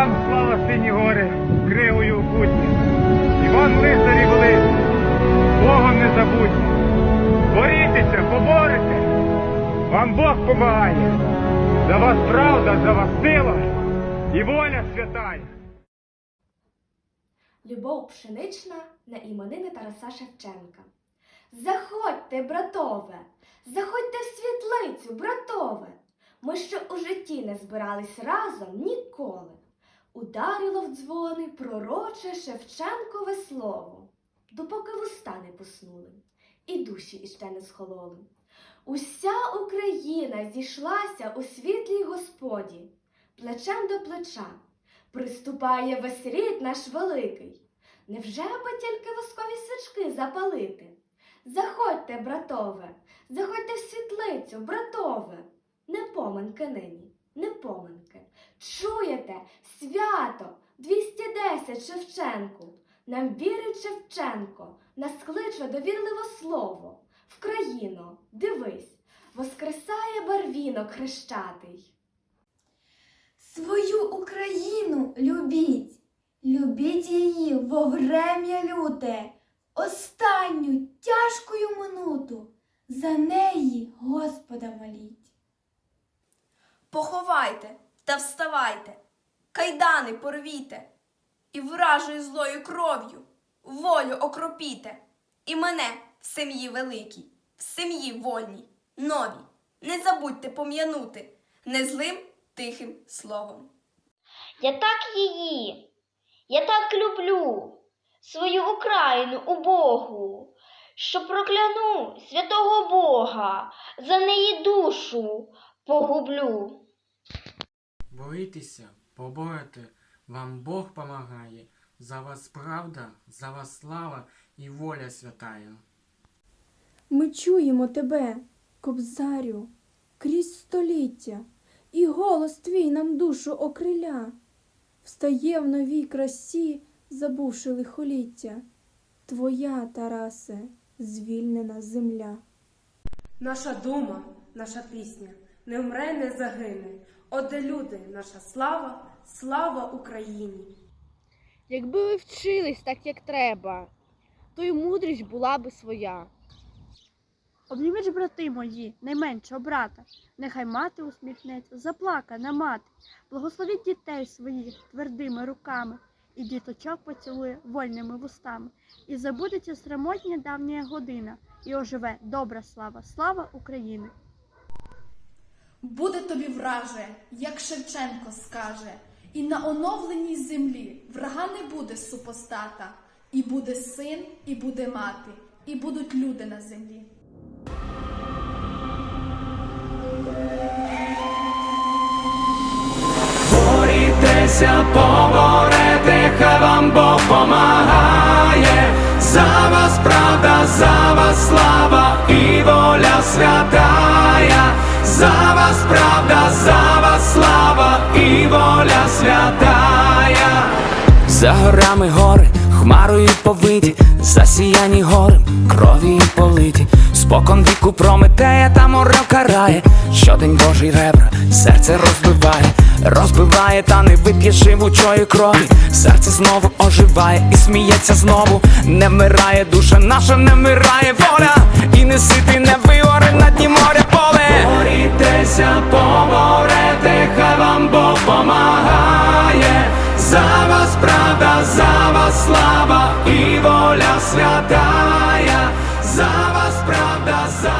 Вам слава сині гори, кривою путні. І вам лицарі великі, Богом не забудьте. Борітеся, поборете. Вам Бог помагає. За вас правда, за вас сила і воля святая. Любов пшенична на іменини Тараса Шевченка. Заходьте, братове, заходьте в світлицю, братове. Ми ще у житті не збирались разом ніколи. Ударило в дзвони пророче Шевченкове слово, допоки вуста не поснули, і душі іще не схололи. Уся Україна зійшлася у світлій Господі, плечем до плеча. Приступає весь рід наш великий. Невже би тільки воскові свічки запалити? Заходьте, братове, заходьте в світлицю, братове. Не поминки нині, не поминки. Чуєте, свято 210 Шевченку. Нам вірить Шевченко, нас кличе довірливо слово. В країну, дивись, воскресає барвінок хрещатий. Свою Україну любіть, любіть її во врем'я люте, останню тяжкою минуту, за неї Господа моліть. Поховайте та вставайте, кайдани порвіте, і вражою злою кров'ю волю окропіте, і мене в сім'ї великій, в сім'ї вольній, новій. Не забудьте пом'янути незлим тихим словом. Я так її, я так люблю свою Україну убогу, що прокляну святого Бога, за неї душу погублю. Борітеся, поборете, вам Бог помагає, за вас правда, за вас слава і воля святая. Ми чуємо тебе, кобзарю, крізь століття, і голос твій нам душу окриля. Встає в новій красі, забувши лихоліття. Твоя, Тарасе, звільнена земля. Наша дума, наша пісня не вмре, не загине. Оде люди, наша слава, слава Україні. Якби ви вчились так, як треба, то й мудрість була би своя. Обніміть ж, брати мої, найменшого брата, нехай мати усміхнеться, заплакана мати, благословіть дітей своїх твердими руками, і діточок поцілує вольними вустами, і забудеться срамотня давня година, і оживе добра слава, слава України. Буде тобі враже, як Шевченко скаже, і на оновленій землі врага не буде супостата, і буде син, і буде мати, і будуть люди на землі. Борітеся, поборете, хай вам Бог помагає. За вас правда, за вас слава і воля святая. За вас правда, за вас слава і воля святая. За горами гори, хмарою повиті, засіяні горем, крові политі. Спокон віку прометея та морок карає, щодень Божий ребра, серце розбиває, розбиває, та не вип'є живучої крові. Серце знову оживає і сміється знову. Не вмирає душа наша, не вмирає воля, і не ситий, не вигоре на дні моря поле. Борітеся, поборете, хай вам Бог помагає. За вас правда, за вас слава і воля святая, за вас правда, за